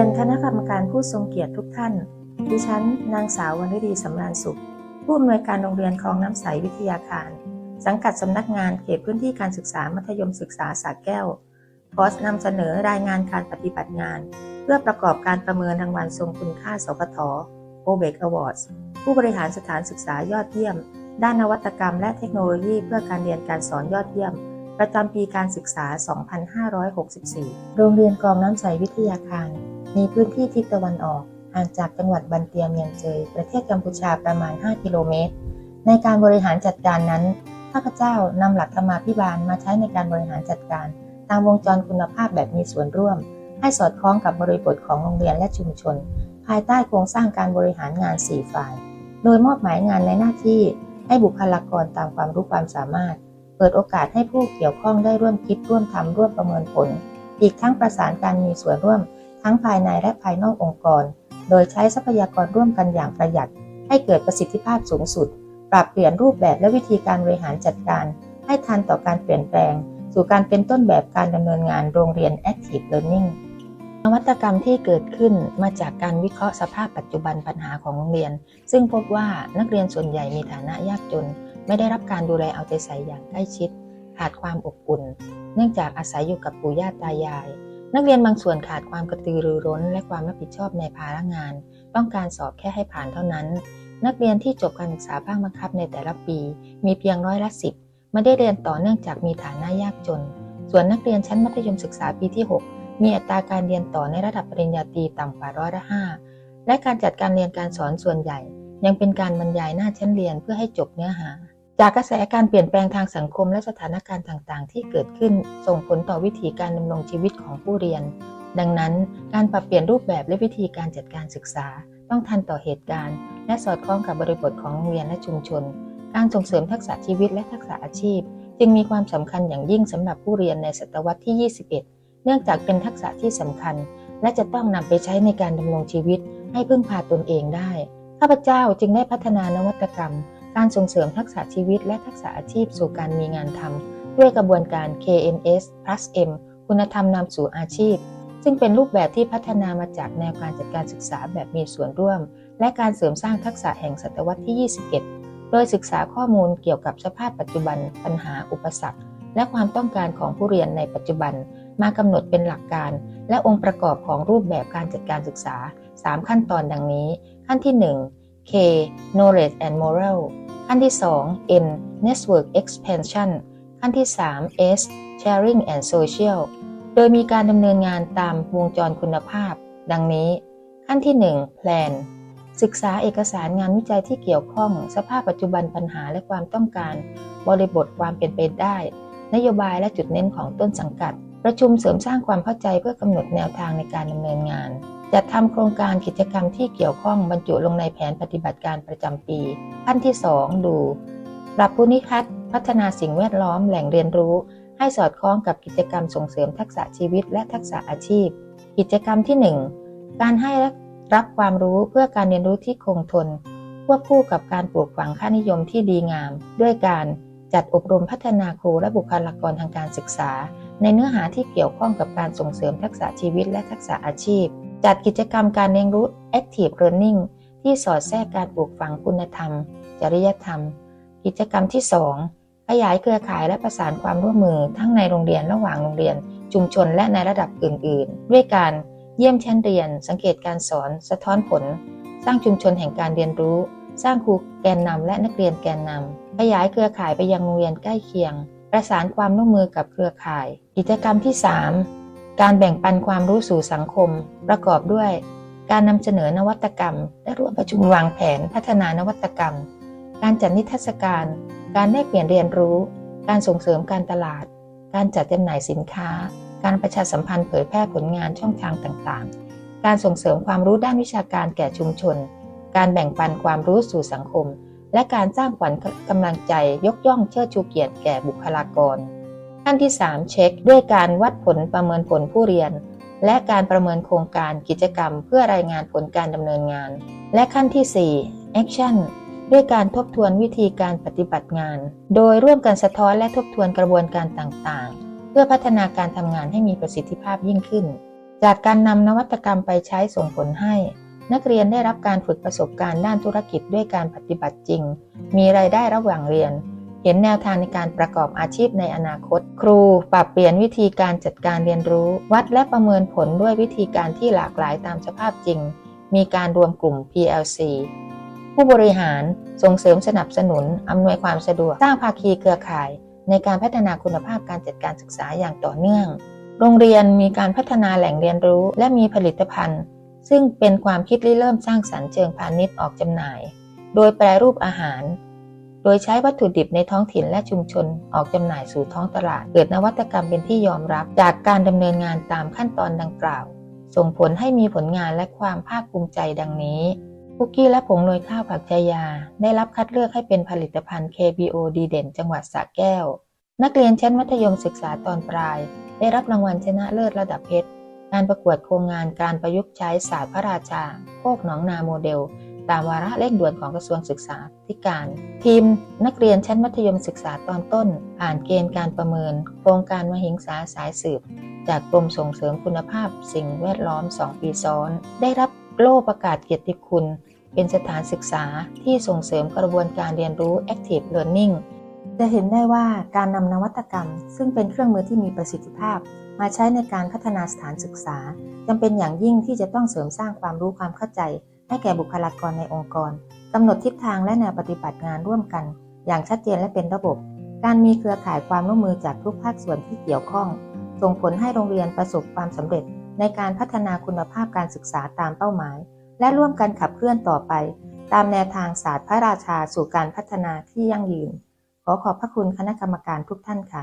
รียนคณะกรรมการผู้ทรงเกียรติทุกท่าน ดิฉัน นางสาววรรณฤดีสำราญสุข ผู้อำนวยการโรงเรียนคลองน้ำใสวิทยาคาร สังกัดสำนักงานเขตพื้นที่การศึกษามัธยมศึกษาสระแก้วโพสนำเสนอรายงานการปฏิบัติงาน เพื่อประกอบการประเมินรางวัลทรงคุณค่าสปทโอเบกอวอร์ดผู้บริหารสถานศึกษายอดเยี่ยม ด้านนวัตกรรมและเทคโนโลยีเพื่อการเรียนการสอนยอดเยี่ยม ประจำปีการศึกษา 2564 โรงเรียนกองน้ำใสวิทยาคาร มีพื้นที่ทิศตะวันออกห่างจากจังหวัดบันเตียเมียนเจยประเทศกัมพูชาประมาณ 5 กิโลเมตร ในการบริหารจัดการนั้นข้าพเจ้านำหลักธรรมาภิบาลมาใช้ในการบริหารจัดการ ตามวงจรคุณภาพแบบมีส่วนร่วม ให้สอดคล้องกับบริบทของโรงเรียนและชุมชน ภายใต้โครงสร้างการบริหารงาน 4 ฝ่าย โดยมอบหมายงานในหน้าที่ให้บุคลากรตามความรู้ความสามารถ เปิดโอกาสให้ผู้เกี่ยวข้องได้ร่วมคิดร่วมทำร่วมประเมินผล อีกทั้งประสานการมีส่วนร่วม ทั้งภายในและภายนอกองค์กร โดยใช้ทรัพยากรร่วมกันอย่างประหยัด ให้เกิดประสิทธิภาพสูงสุด ปรับเปลี่ยนรูปแบบและวิธีการบริหารจัดการ ให้ทันต่อการเปลี่ยนแปลง สู่การเป็นต้นแบบการดำเนินงานโรงเรียน Active Learning นวัตกรรมที่เกิดขึ้นมาจากการวิเคราะห์สภาพปัจจุบันปัญหาของโรงเรียน ซึ่งพบว่านักเรียนส่วนใหญ่มีฐานะยากจน ไม่ได้รับการดูแลเอาใจใส่อย่างใกล้ชิด ขาดความอบอุ่น เนื่องจากอาศัยอยู่กับปู่ย่าตายาย นักเรียนบางส่วนขาดความกระตือรือร้น และความรับผิดชอบในภาระงาน ต้องการสอบแค่ให้ผ่านเท่านั้น นักเรียนที่จบการศึกษาภาคบังคับในแต่ละปี มีเพียงร้อยละสิบไม่ได้เรียนต่อเนื่องจากมีฐานะยากจน ส่วนนักเรียนชั้นมัธยมศึกษาปีที่ 6 มีอัตราการเรียนต่อในระดับปริญญาตรีต่ำกว่าร้อยละห้าและการจัดการเรียนการสอนส่วนใหญ่ ยังเป็นการบรรยายหน้าชั้นเรียนเพื่อให้จบเนื้อหา จากกระแสการเปลี่ยนแปลงทางสังคมและสถานการณ์ต่างๆ ที่เกิดขึ้นส่งผลต่อวิถีการดำรงชีวิตของผู้เรียน ดังนั้น การปรับเปลี่ยนรูปแบบและวิธีการจัดการศึกษา ต้องทันต่อเหตุการณ์ และสอดคล้องกับบริบทของโรงเรียนและชุมชน การส่งเสริมทักษะชีวิตและทักษะอาชีพ จึงมีความสำคัญอย่างยิ่งสำหรับผู้เรียนในศตวรรษที่ 21 เนื่องจากเป็นทักษะที่สำคัญ และจะต้องนำไปใช้ในการดำรงชีวิต ให้พึ่งพาตนเองได้ข้าพเจ้าจึงได้พัฒนานวัตกรรม การส่งเสริมทักษะชีวิตและทักษะอาชีพสู่การมีงานทำด้วยกระบวนการ KNS plus M คุณธรรมนำสู่อาชีพ ซึ่งเป็นรูปแบบที่พัฒนามาจากแนวการจัดการศึกษาแบบมีส่วนร่วม และการเสริมสร้างทักษะแห่งศตวรรษที่ 21 โดยศึกษาข้อมูลเกี่ยวกับสภาพปัจจุบัน ปัญหาอุปสรรค และความต้องการของผู้เรียนในปัจจุบัน มากำหนดเป็นหลักการ และองค์ประกอบของรูปแบบการจัดการศึกษา 3 ขั้นตอนดังนี้ ขั้นที่ 1 K knowledge and moral ขั้นที่ 2 N network expansion ขั้นที่ 3 S sharing and social โดยมีการดำเนินงานตามวงจรคุณภาพ ดังนี้ ขั้นที่ 1 Plan ศึกษาเอกสารงานวิจัยที่เกี่ยวข้อง สภาพปัจจุบันปัญหาและความต้องการ บริบทความเป็นไปได้ นโยบายและจุดเน้นของต้นสังกัด ประชุมเสริมสร้างความเข้าใจเพื่อกำหนดแนวทางในการดำเนินงาน จัดทำโครงการกิจกรรมที่เกี่ยวข้องบรรจุลงในแผนปฏิบัติการประจำปี ขั้นที่ 2 ดู ปรับภูมิทัศน์พัฒนาสิ่งแวดล้อมแหล่งเรียนรู้ ให้สอดคล้องกับกิจกรรมส่งเสริมทักษะชีวิตและทักษะอาชีพ กิจกรรมที่ 1 การให้รับความรู้เพื่อการเรียนรู้ที่คงทน ควบคู่กับการปลูกฝังค่านิยมที่ดีงาม ด้วยการจัดอบรมพัฒนาครูและบุคลากรทางการศึกษา ในเนื้อหาที่เกี่ยวข้องกับการส่งเสริมทักษะชีวิตและทักษะอาชีพ จัดกิจกรรมการเรียนรู้ Active Learning ที่สอดแทรกการปลูกฝังคุณธรรม จริยธรรม กิจกรรมที่ 2 ขยายเครือข่ายและประสานความร่วมมือทั้งในโรงเรียนระหว่างโรงเรียน ชุมชนและในระดับอื่น ๆ ด้วยการเยี่ยมชั้นเรียน สังเกตการสอน สะท้อนผล สร้างชุมชนแห่งการเรียนรู้ สร้างครูแกนนำและนักเรียนแกนนำขยายเครือข่ายไปยังโรงเรียนใกล้เคียง ประสานความร่วมมือกับเครือข่าย กิจกรรมที่ 3 การแบ่งปันความรู้สู่สังคม ประกอบด้วย การนำเสนอนวัตกรรม และร่วมประชุมวางแผนพัฒนานวัตกรรม การจัดนิทรรศการ การแลกเปลี่ยนเรียนรู้ การส่งเสริมการตลาด การจัดจำหน่ายสินค้า การประชาสัมพันธ์เผยแพร่ผลงานช่องทางต่างๆ การส่งเสริมความรู้ด้านวิชาการแก่ชุมชน การแบ่งปันความรู้สู่สังคม และการสร้างขวัญกำลังใจยกย่องเชิดชูเกียรติแก่บุคลากร ขั้นที่ 3 เช็ค ด้วยการวัดผลประเมินผลผู้เรียน และการประเมินโครงการกิจกรรม เพื่อรายงานผลการดำเนินงาน และขั้นที่ 4 action ด้วยการทบทวนวิธีการปฏิบัติงาน โดยร่วมกันสะท้อนและทบทวนกระบวนการต่างๆ เพื่อพัฒนาการทำงานให้มีประสิทธิภาพยิ่งขึ้น จากการนำนวัตกรรมไปใช้ส่งผลให้ นักเรียนได้รับการฝึกประสบการณ์ด้านธุรกิจด้วยการปฏิบัติจริง มีรายได้ระหว่างเรียน ห็นแนวทางในการประกอบอาชีพในอนาคต ครูปรับเปลี่ยนวิธีการจัดการเรียนรู้ วัดและประเมินผลด้วยวิธีการที่หลากหลายตามสภาพจริง มีการรวมกลุ่ม PLC ผู้บริหารส่งเสริมสนับสนุน อำนวยความสะดวก สร้างภาคีเครือข่าย ในการพัฒนาคุณภาพการจัดการศึกษาอย่างต่อเนื่อง โรงเรียนมีการพัฒนาแหล่งเรียนรู้ และมีผลิตภัณฑ์ ซึ่งเป็นความคิดริเริ่มสร้างสรรค์เชิงพาณิชย์ออกจำหน่าย โดยแปรรูปอาหาร ดยใช้วัตถุดิบในท้องถิ่นและชุมชน ออกจำหน่ายสู่ท้องตลาด เกิดนวัตกรรมเป็นที่ยอมรับ จากการดำเนินงานตามขั้นตอนดังกล่าว ส่งผลให้มีผลงานและความภาคภูมิใจดังนี้คุกกี้และผงโรยข้าวผักชายา ได้รับคัดเลือกให้เป็นผลิตภัณฑ์ KBO ดีเด่น จังหวัดสระแก้ว นักเรียนชั้นมัธยมศึกษาตอนปลาย ได้รับรางวัลชนะเลิศระดับเพชร การประกวดโครงงานการประยุกต์ใช้ศาสตร์พระราชา โคกหนองนาโมเดล ตามวาระเร่งด่วนของกระทรวงศึกษาธิการ ทีมนักเรียนชั้นมัธยมศึกษาตอนต้นผ่านเกณฑ์การประเมิน โครงการมหิงสาสายสืบ จากกรมส่งเสริมคุณภาพสิ่งแวดล้อม 2 ปีซ้อน ได้รับโล่ประกาศเกียรติคุณ เป็นสถานศึกษาที่ส่งเสริมกระบวนการเรียนรู้ Active Learning จะเห็นได้ว่าการนำนวัตกรรม ซึ่งเป็นเครื่องมือที่มีประสิทธิภาพ มาใช้ในการพัฒนาสถานศึกษาจำเป็นอย่างยิ่งที่จะต้องเสริมสร้างความรู้ความเข้าใจ ให้แก่บุคลากรในองค์กรกำหนดทิศทางและแนวปฏิบัติงานร่วมกัน อย่างชัดเจนและเป็นระบบ การมีเครือข่ายความร่วมมือจากทุกภาคส่วนที่เกี่ยวข้อง ส่งผลให้โรงเรียนประสบความสำเร็จ ในการพัฒนาคุณภาพการศึกษาตามเป้าหมาย และร่วมกันขับเคลื่อนต่อไป ตามแนวทางศาสตร์พระราชาสู่การพัฒนาที่ยั่งยืน ขอขอบพระคุณคณะกรรมการทุกท่านค่ะ